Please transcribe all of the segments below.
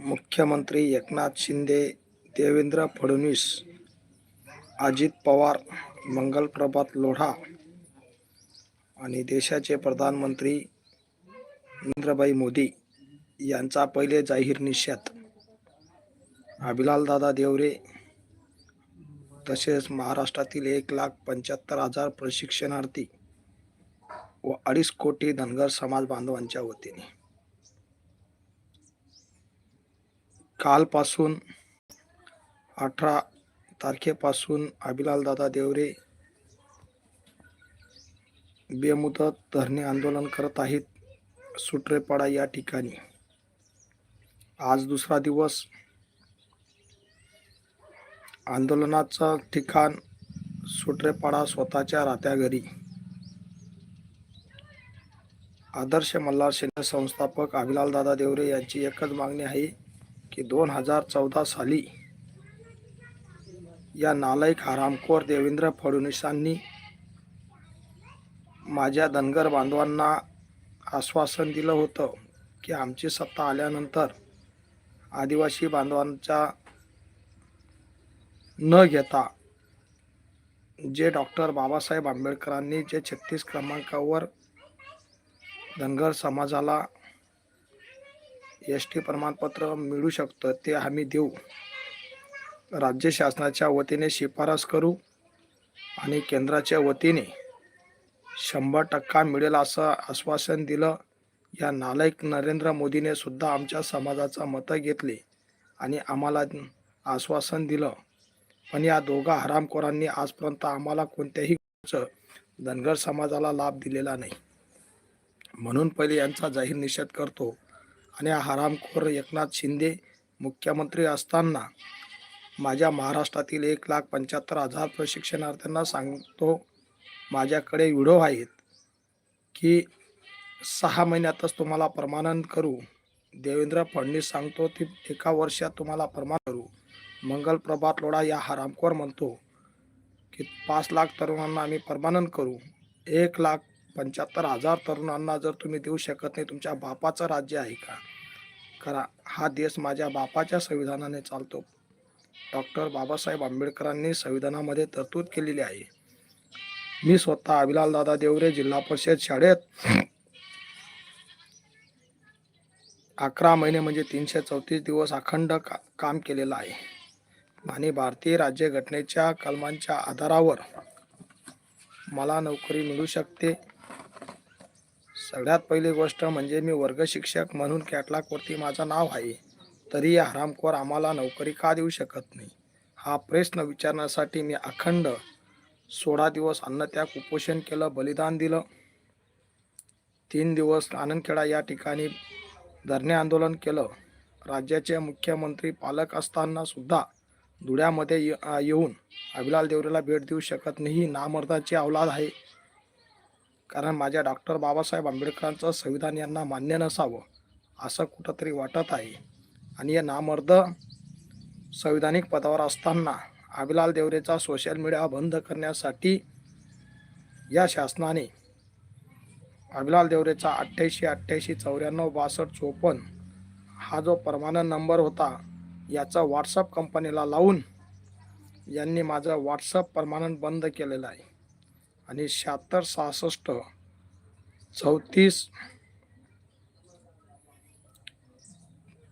मुख्यमंत्री एकनाथ शिंदे देवेंद्र फडणवीस अजित पवार मंगलप्रभात लोढा आणि देशाचे प्रधानमंत्री नरेंद्रभाई मोदी यांचा पहिले जाहीर निषेध. अभिलालदादा देवरे तसेच महाराष्ट्रातील एक लाख पंच्याहत्तर हजार प्रशिक्षणार्थी व अडीच कोटी धनगर समाज बांधवांच्या वतीने. कालपासून अठरा तारखेपासून अभिलालदादा देवरे बेमुदत धरणे आंदोलन करत आहेत सुट्रेपाडा या ठिकाणी. आज दुसरा दिवस. आंदोलनाचं ठिकाण सुट्रेपाडा स्वतःच्या राहत्या घरी. आदर्श मल्हार सेना संस्थापक अभिलालदादा देवरे यांची एकच मागणी आहे की दोन हजार चौदा साली या नालायक हरामखोर देवेंद्र फडणवीसांनी माझ्या धनगर बांधवांना आश्वासन दिलं होतं की आमची सत्ता आल्यानंतर आदिवासी बांधवांचा न घेता जे डॉक्टर बाबासाहेब आंबेडकरांनी जे छत्तीस क्रमांकावर धनगर समाजाला एस टी प्रमाणपत्र मिळू शकतं ते आम्ही देऊ. राज्य शासनाच्या वतीने शिफारस करू आणि केंद्राच्या वतीने शंभर टक्का मिळेल असं आश्वासन दिलं. या नालायक नरेंद्र मोदीने सुद्धा आमच्या समाजाचं मतं घेतले आणि आम्हाला आश्वासन दिलं. पण या दोघा हरामखोरांनी आजपर्यंत आम्हाला कोणत्याही धनगर समाजाला लाभ दिलेला नाही. म्हणून पहिले यांचा जाहीर निषेध करतो. आणि हरामखोर एकनाथ शिंदे मुख्यमंत्री असताना माझ्या महाराष्ट्रातील एक लाख पंच्याहत्तर हजार प्रशिक्षणार्थ्यांना सांगतो माझ्याकडे व्हिडिओ आहेत की सहा महिन्यातच तुम्हाला प्रमाणन करू. देवेंद्र फडणवीस सांगतो ती एका वर्षात तुम्हाला प्रमाण करू. मंगल प्रभात लोढा या हरामखोर म्हणतो की पाच लाख तरुणांना आम्ही परमानंट करू. एक लाख पंच्याहत्तर हजार तरुणांना जर तुम्ही देऊ शकत नाही तुमच्या बापाचं राज्य आहे का? करा हा देश माझ्या बापाच्या संविधानाने चालतो. डॉक्टर बाबासाहेब आंबेडकरांनी संविधानामध्ये तरतूद केलेली आहे. मी स्वतः अभिलाल दादा देवरे जिल्हा परिषद शाळेत अकरा महिने म्हणजे तीनशे चौतीस दिवस अखंड का काम केलेलं आहे. आणि भारतीय राज्यघटनेच्या कलमांच्या आधारावर मला नोकरी मिळू शकते? सगळ्यात पहिली गोष्ट म्हणजे मी वर्ग शिक्षक म्हणून कॅटलॉगवरती माझं नाव आहे. तरी या हरामखोर आम्हाला नोकरी का देऊ शकत नाही? हा प्रश्न विचारण्यासाठी मी अखंड सोळा दिवस अन्नत्याग उपोषण केलं बलिदान दिलं. तीन दिवस आनंदखेडा या ठिकाणी धरणे आंदोलन केलं. राज्याचे मुख्यमंत्री पालक असताना सुद्धा धुळ्यामध्ये ये- येऊन अभिलाल देवरेला भेट देऊ शकत नाही. ही नामर्दाची अवलाद आहे. कारण माझ्या डॉक्टर बाबासाहेब आंबेडकरांचं संविधान यांना मान्य नसावं असं कुठंतरी वाटत आहे. आणि या नामर्द संविधानिक पदावर असताना अभिलाल देवरेचा सोशल मीडिया बंद करण्यासाठी या शासनाने अभिलाल देवरेचा अठ्ठ्याऐंशी अठ्ठ्याऐंशी चौऱ्याण्णव बासष्ट चोपन्न हा जो परमानंट नंबर होता याचा व्हॉट्सअप कंपनीला लावून यांनी माझं व्हॉट्सअप परमानंट बंद केलेलं आहे. आणि शहात्तर सहासष्ट चौतीस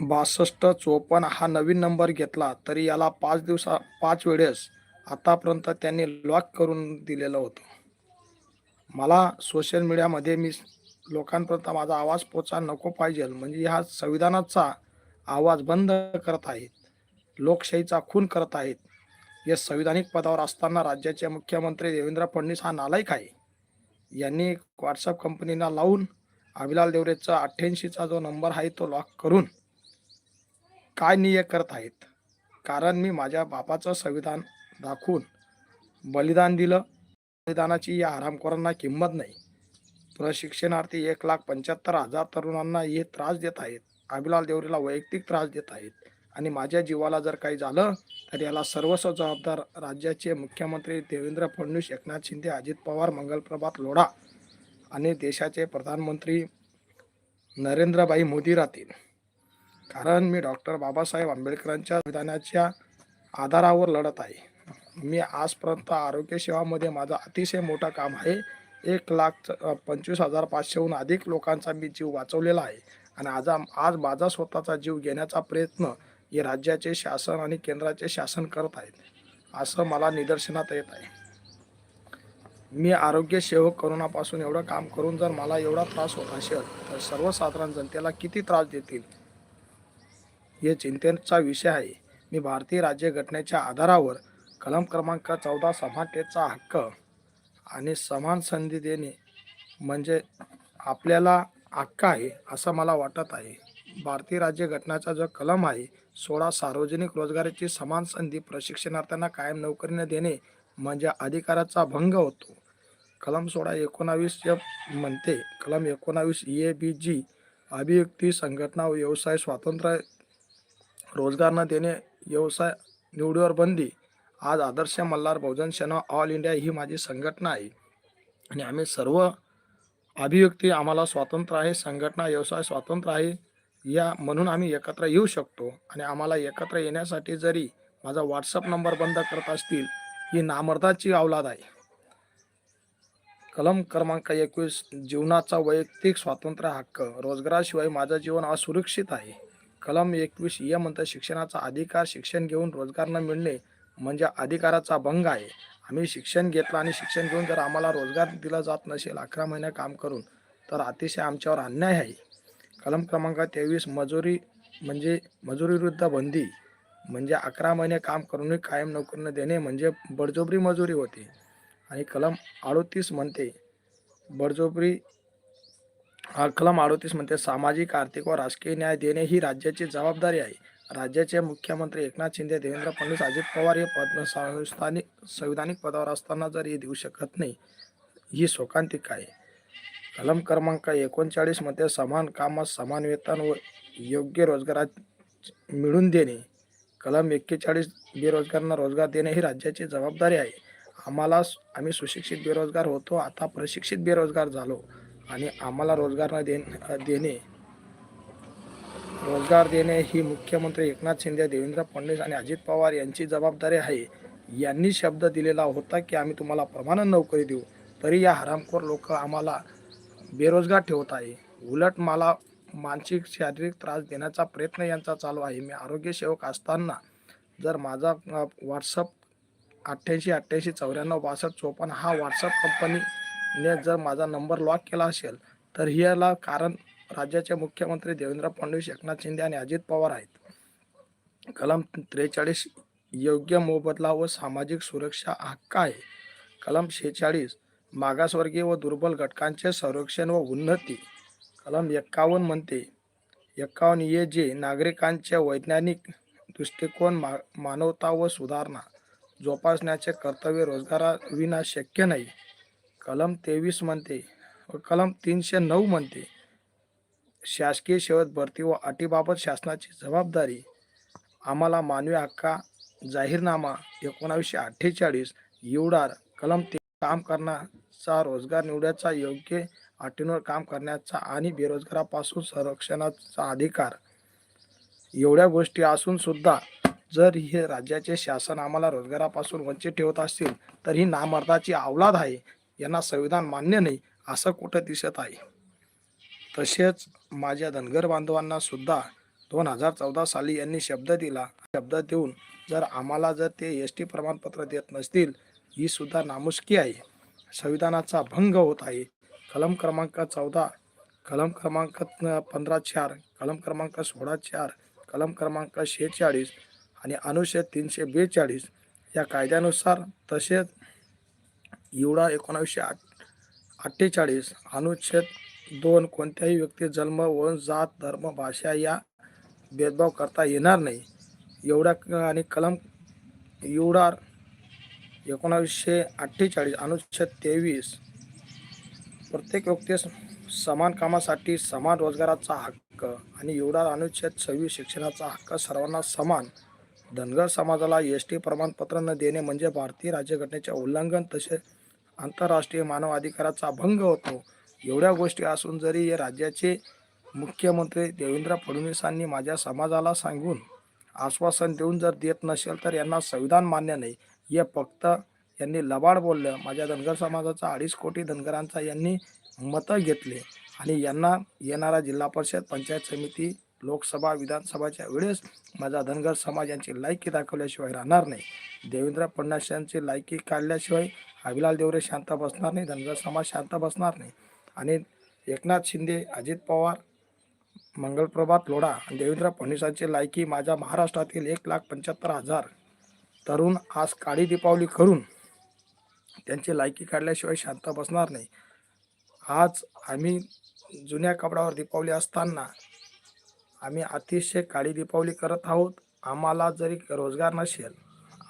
बासष्ट चोपन्न हा नवीन नंबर घेतला तरी याला पाच दिवसा पाच वेळेस आतापर्यंत त्यांनी लॉक करून दिलेलं होतं. मला सोशल मीडियामध्ये मी लोकांपर्यंत माझा आवाज पोचा नको पाहिजे. म्हणजे ह्या संविधानाचा आवाज बंद करत आहेत. लोकशाहीचा खून करत आहेत. या संविधानिक पदावर असताना राज्याचे मुख्यमंत्री देवेंद्र फडणवीस हा नालायक आहे. यांनी व्हॉट्सअप कंपनीला लावून अभिलाल देवरेचा अठ्ठ्याऐंशीचा जो नंबर आहे तो लॉक करून काय निय करत आहेत? कारण मी माझ्या बापाचं संविधान दाखवून बलिदान दिलं. बलिदानाची या हरामखोरांना किंमत नाही. प्रशिक्षणार्थी एक लाख पंच्याहत्तर हजार तरुणांना हे त्रास देत आहेत. अभिलाल देवरेला वैयक्तिक त्रास देत आहेत. आणि माझ्या जीवाला जर काही झालं तर याला सर्वस्व जबाबदार राज्याचे मुख्यमंत्री देवेंद्र फडणवीस एकनाथ शिंदे अजित पवार मंगलप्रभात लोढा आणि देशाचे प्रधानमंत्री नरेंद्रभाई मोदी राहतील. कारण मी डॉक्टर बाबासाहेब आंबेडकरांच्या विधानाच्या आधारावर लढत आहे. मी आजपर्यंत आरोग्य सेवामध्ये माझं अतिशय मोठं काम आहे. एक लाख पंचवीस हजार पाचशेहून अधिक लोकांचा मी जीव वाचवलेला आहे. आणि आज आज माझा स्वतःचा जीव घेण्याचा प्रयत्न हे राज्याचे शासन आणि केंद्राचे शासन करत आहेत असं मला निदर्शनात येत आहे. मी आरोग्य सेवक करोनापासून एवढं काम करून जर मला एवढा त्रास होत असेल तर सर्वसाधारण जनतेला किती त्रास देतील? हे चिंतेचा विषय आहे. मी भारतीय राज्यघटनेच्या आधारावर कलम क्रमांक चौदा समानतेचा हक्क आणि समान संधी देणे म्हणजे आपल्याला हक्क आहे असं मला वाटत आहे. भारतीय राज्यघटनाचा जो कलम आहे सोळा सार्वजनिक रोजगाराची समान संधी प्रशिक्षणार्थ्यांना कायम नोकरीनं देणे म्हणजे अधिकाराचा भंग होतो. कलम सोळा एकोणावीस जे म्हणते कलम एकोणावीस ए बी जी अभियुक्ती संघटना व व्यवसाय स्वातंत्र्य रोजगार न देणे व्यवसाय निवडीवर बंदी आज आदर्श मल्हार बहुजन सेना ऑल इंडिया ही माझी संघटना आहे. आणि आम्ही सर्व अभिव्यक्ती आम्हाला स्वातंत्र्य आहे संघटना व्यवसाय स्वातंत्र्य आहे या म्हणून आम्ही एकत्र येऊ शकतो. आणि आम्हाला एकत्र येण्यासाठी जरी माझा व्हॉट्सअप नंबर बंद करत असतील ही नामर्दाची अवलाद आहे. कलम क्रमांक एकवीस जीवनाचा वैयक्तिक स्वातंत्र्य हक्क रोजगाराशिवाय माझं जीवन असुरक्षित आहे. कलम एकवीस या म्हणतं शिक्षणाचा अधिकार शिक्षण घेऊन रोजगार न मिळणे म्हणजे अधिकाराचा भंग आहे. आम्ही शिक्षण घेतलं आणि शिक्षण घेऊन जर आम्हाला रोजगार दिला जात नसेल अकरा महिने काम करून तर अतिशय आमच्यावर अन्याय आहे. कलम क्रमांक तेवीस मजुरी म्हणजे मजुरीविरुद्ध बंदी म्हणजे अकरा महिने काम करूनही कायम नोकरीनं देणे म्हणजे बडजोबरी मजुरी होते. आणि कलम अडोतीस म्हणते बडजोबरी हा कलम अडोतीस म्हणते सामाजिक आर्थिक व राजकीय न्याय देणे ही राज्याची जबाबदारी आहे. राज्याचे मुख्यमंत्री एकनाथ शिंदे देवेंद्र फडणवीस अजित पवार हे पद संस्थानिक संविधानिक पदावर असताना जर हे देऊ शकत नाही ही शोकांतिका आहे. कलम क्रमांक एकोणचाळीसमध्ये समान कामास समान वेतन व योग्य रोजगारात मिळून देणे. कलम एक्केचाळीस बेरोजगारांना रोजगार देणे ही राज्याची जबाबदारी आहे. आम्हाला आम्ही सुशिक्षित बेरोजगार होतो आता प्रशिक्षित बेरोजगार झालो आणि आम्हाला रोजगार न देणे रोजगार देणे ही मुख्यमंत्री एकनाथ शिंदे देवेंद्र फडणवीस आणि अजित पवार यांची जबाबदारी आहे. यांनी शब्द दिलेला होता की आम्ही तुम्हाला प्रमाणात नोकरी देऊ तरी या हरामखोर लोक आम्हाला बेरोजगार ठेवत आहे. उलट मला मानसिक शारीरिक त्रास देण्याचा प्रयत्न यांचा चालू आहे. मी आरोग्य सेवक असताना जर माझा व्हॉट्सअप अठ्ठ्याऐंशी अठ्ठ्याऐंशी चौऱ्याण्णव बासष्ट चोपन्न हा व्हॉट्सअप कंपनीने जर माझा नंबर लॉक केला असेल तर ह्याला कारण राज्याचे मुख्यमंत्री देवेंद्र फडणवीस एकनाथ शिंदे आणि अजित पवार आहेत. कलम त्रेचाळीस योग्य मोबदला व सामाजिक सुरक्षा हक्क आहे. कलम शेहेचाळीस मागासवर्गीय व दुर्बल घटकांचे संरक्षण व उन्नती. कलम एक्कावन्न म्हणते एक्कावन्न ये जे नागरिकांचे वैज्ञानिक दृष्टिकोन मा मानवता व सुधारणा. जोपासण्याचे कर्तव्य रोजगाराविना शक्य नाही. कलम तेवीस म्हणते व कलम तीनशे नऊ म्हणते शासकीय शेवट भरती व अटीबाबत शासनाची जबाबदारी. आम्हाला मानवी हक्का जाहीरनामा एकोणावीसशे अठ्ठेचाळीस युडार कलम ते काम करणार चा रोजगार निवड्याचा योग्य अटींवर काम करण्याचा आणि बेरोजगारापासून संरक्षणाचा अधिकार. एवढ्या गोष्टी असून सुद्धा जर हे राज्याचे शासन आम्हाला रोजगारापासून वंचित ठेवत असतील तर ही नामर्दाची अवलाद आहे. यांना संविधान मान्य नाही असं कुठं दिसत आहे? तसेच माझ्या धनगर बांधवांना सुद्धा दोन हजार चौदा साली यांनी शब्द दिला. शब्द देऊन जर आम्हाला जर ते एस टी प्रमाणपत्र देत नसतील ही सुद्धा नामुष्की आहे. संविधानाचा भंग होत आहे. कलम क्रमांक चौदा कलम क्रमांक पंधरा चार कलम क्रमांक सोळा चार कलम क्रमांक शेहेचाळीस आणि अनुच्छेद तीनशे बेचाळीस या कायद्यानुसार तसेच एवढा एकोणावीसशे आठ अठ्ठेचाळीस अनुच्छेद दोन कोणत्याही व्यक्ती जन्म वंश जात धर्म भाषा या भेदभाव करता येणार नाही. एवढ्या क- आणि कलम एवढा एकोणावीसशे अठ्ठेचाळीस अनुच्छेद तेवीस. प्रत्येक व्यक्तीस समान कामासाठी समान रोजगाराचा हक्क आणि एवढा अनुच्छेद सव्वीस शिक्षणाचा हक्क सर्वांना समान. धनगर समाजाला एस टी प्रमाणपत्र न देणे म्हणजे भारतीय राज्यघटनेचे उल्लंघन तसेच आंतरराष्ट्रीय मानव अधिकाराचा भंग होतो. एवढ्या गोष्टी असून जरी हे राज्याचे मुख्यमंत्री देवेंद्र फडणवीसांनी माझ्या समाजाला सांगून आश्वासन देऊन जर देत नसेल तर यांना संविधान मान्य नाही. या फक्त यांनी लबाड बोललं. माझ्या धनगर समाजाचा अडीच कोटी धनगरांचा यांनी मतं घेतले आणि यांना येणारा जिल्हा परिषद पंचायत समिती लोकसभा विधानसभाच्या वेळेस माझा धनगर समाज यांची लायकी दाखवल्याशिवाय राहणार नाही. देवेंद्र फडणवीस यांची लायकी काढल्याशिवाय अभिलाल देवरे शांत बसणार नाही धनगर समाज शांत बसणार नाही. आणि एकनाथ शिंदे अजित पवार मंगलप्रभात लोढा आणि देवेंद्र फडणवीसांची लायकी माझ्या महाराष्ट्रातील एक लाख पंच्याहत्तर हजार तरुण आज काळी दीपावली करून त्यांची लायकी काढल्याशिवाय शांत बसणार नाही. आज आम्ही जुन्या कपड्यावर दीपावली असताना आम्ही अतिशय काळी दीपावली करत आहोत. आम्हाला जरी रोजगार नसेल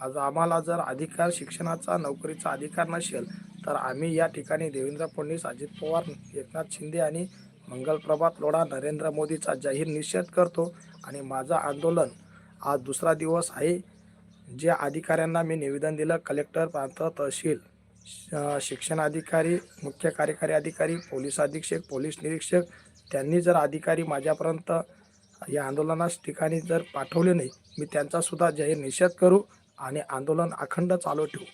आज आम्हाला जर अधिकार शिक्षणाचा नोकरीचा अधिकार नसेल तर आम्ही या ठिकाणी देवेंद्र फडणवीस अजित पवार एकनाथ शिंदे आणि मंगलप्रभात लोढा नरेंद्र मोदीचा जाहीर निषेध करतो. आणि माझं आंदोलन आज दुसरा दिवस आहे. जे अधिकाऱ्यांना मी निवेदन दिलं कलेक्टर प्रांत तहसील श- शिक्षणाधिकारी मुख्य कार्यकारी अधिकारी पोलीस अधीक्षक पोलीस निरीक्षक त्यांनी जर अधिकारी माझ्यापर्यंत या आंदोलनास ठिकाणी जर पाठवले नाही मी त्यांचासुद्धा जाहीर निषेध करू आणि आंदोलन अखंड चालू ठेवू.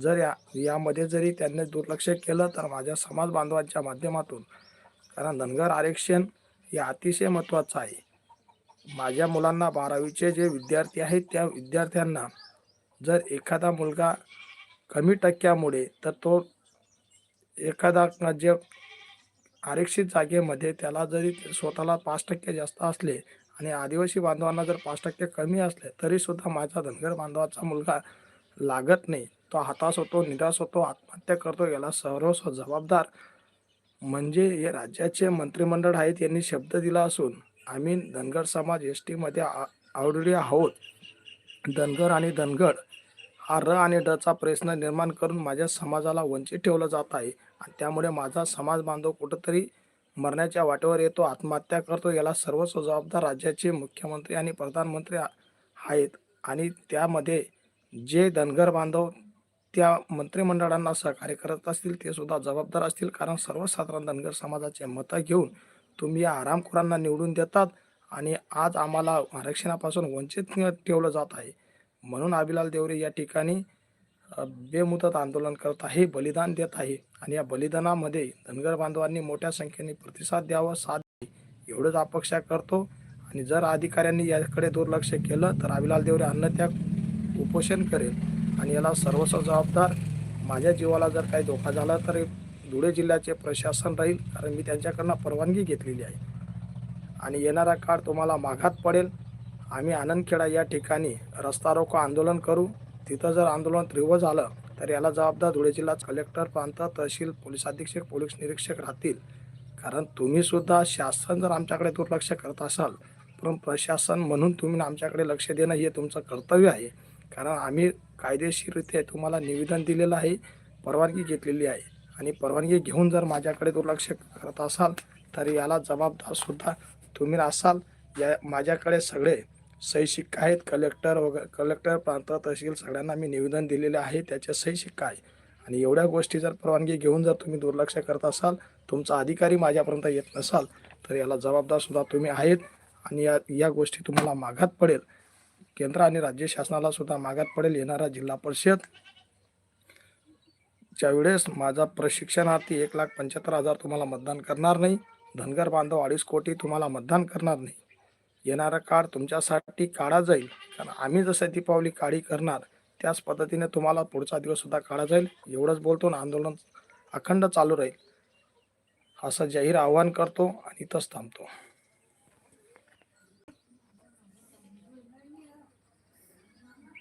जर या यामध्ये जरी त्यांनी दुर्लक्ष केलं तर माझ्या समाज बांधवांच्या माध्यमातून कारण धनगर आरक्षण हे अतिशय महत्त्वाचं आहे. माझ्या मुलांना बारावीचे जे विद्यार्थी आहेत त्या विद्यार्थ्यांना जर एखादा मुलगा कमी टक्क्यामुळे तर तो एखादा जे आरक्षित जागेमध्ये त्याला जरी स्वतःला पाच टक्के जास्त असले आणि आदिवासी बांधवांना जर पाच टक्के कमी असले तरीसुद्धा माझा धनगर बांधवाचा मुलगा लागत नाही. तो हताश होतो निराश होतो आत्महत्या करतो याला सर्वस्व जबाबदार. म्हणजे हे राज्याचे मंत्रिमंडळ आहेत यांनी शब्द दिला असून आम्ही धनगर समाज एस टीमध्ये आवडले आहोत. धनगर आणि धनगड हा र आणि डचा प्रश्न निर्माण करून माझ्या समाजाला वंचित ठेवलं जात आहे. आणि त्यामुळे माझा समाज बांधव कुठंतरी मरण्याच्या वाटेवर येतो आत्महत्या करतो याला सर्वस्व जबाबदार राज्याचे मुख्यमंत्री आणि प्रधानमंत्री आहेत. आणि त्यामध्ये जे धनगर बांधव त्या मंत्रिमंडळांना सहकार्य करत असतील ते सुद्धा जबाबदार असतील. कारण सर्वसाधारण धनगर समाजाचे मतं घेऊन तुम्ही या आरामखोरांना निवडून देतात आणि आज आम्हाला आरक्षणापासून वंचित ठेवलं जात आहे. म्हणून अभिलाल देवरे या ठिकाणी बेमुदत आंदोलन करत आहे बलिदान देत आहे आणि या बलिदानामध्ये धनगर बांधवांनी मोठ्या संख्येने प्रतिसाद द्यावा साथ एवढंच अपेक्षा करतो. आणि जर अधिकाऱ्यांनी याकडे दुर्लक्ष केलं तर अभिलाल देवरे अन्नत्याग उपोषण करेल. आणि याला सर्वस्व जबाबदार माझ्या जीवाला जर काही धोका झाला तर धुळे जिल्ह्याचे प्रशासन राहील कारण मी त्यांच्याकडनं परवानगी घेतलेली आहे. आणि येणारा काळ तुम्हाला माघात पडेल. आम्ही आनंदखेडा या ठिकाणी रस्ता रोको आंदोलन करू. तिथं जर आंदोलन तीव्र झालं तर याला जबाबदार धुळे जिल्हा कलेक्टर प्रांत तहसील पोलीस अधीक्षक पोलीस निरीक्षक राहतील. कारण तुम्हीसुद्धा शासन जर आमच्याकडे दुर्लक्ष करत असाल पण प्रशासन म्हणून तुम्ही आमच्याकडे लक्ष देणं हे तुमचं कर्तव्य आहे. कारण आम्ही कायदेशीररित्या तुम्हाला निवेदन दिलेलं आहे परवानगी घेतलेली आहे. आणि परवानगी घेऊन जर माझ्याकडे दुर्लक्ष करत असाल तर याला जबाबदार सुद्धा तुम्ही असाल. या माझ्याकडे सगळे सही शिक्का आहेत. कलेक्टर वगैरे कलेक्टर प्रांत तहसील सगळ्यांना मी निवेदन दिलेले आहे. त्याचे सही शिक्का आहे आणि एवढ्या गोष्टी जर परवानगी घेऊन जर तुम्ही दुर्लक्ष करत असाल तुमचा अधिकारी माझ्यापर्यंत येत नसाल तर याला जबाबदार सुद्धा तुम्ही आहेत. आणि या या गोष्टी तुम्हाला मागात पडेल. केंद्र आणि राज्य शासनाला सुद्धा मागात पडेल. येणारा जिल्हा परिषद च्या वेळेस माझा प्रशिक्षणार्थी एक लाख पंच्याहत्तर हजार तुम्हाला मतदान करणार नाही. धनगर बांधव अडीच कोटी तुम्हाला मतदान करणार नाही. येणारा काळ तुमच्यासाठी काढा जाईल. कारण आम्ही जसं दीपावली काळी करणार त्याच पद्धतीने तुम्हाला पुढचा दिवस सुद्धा काढा जाईल. एवढंच बोलतो ना आंदोलन अखंड चालू राहील. असं जाहीर आवाहन करतो आणि इथंच थांबतो.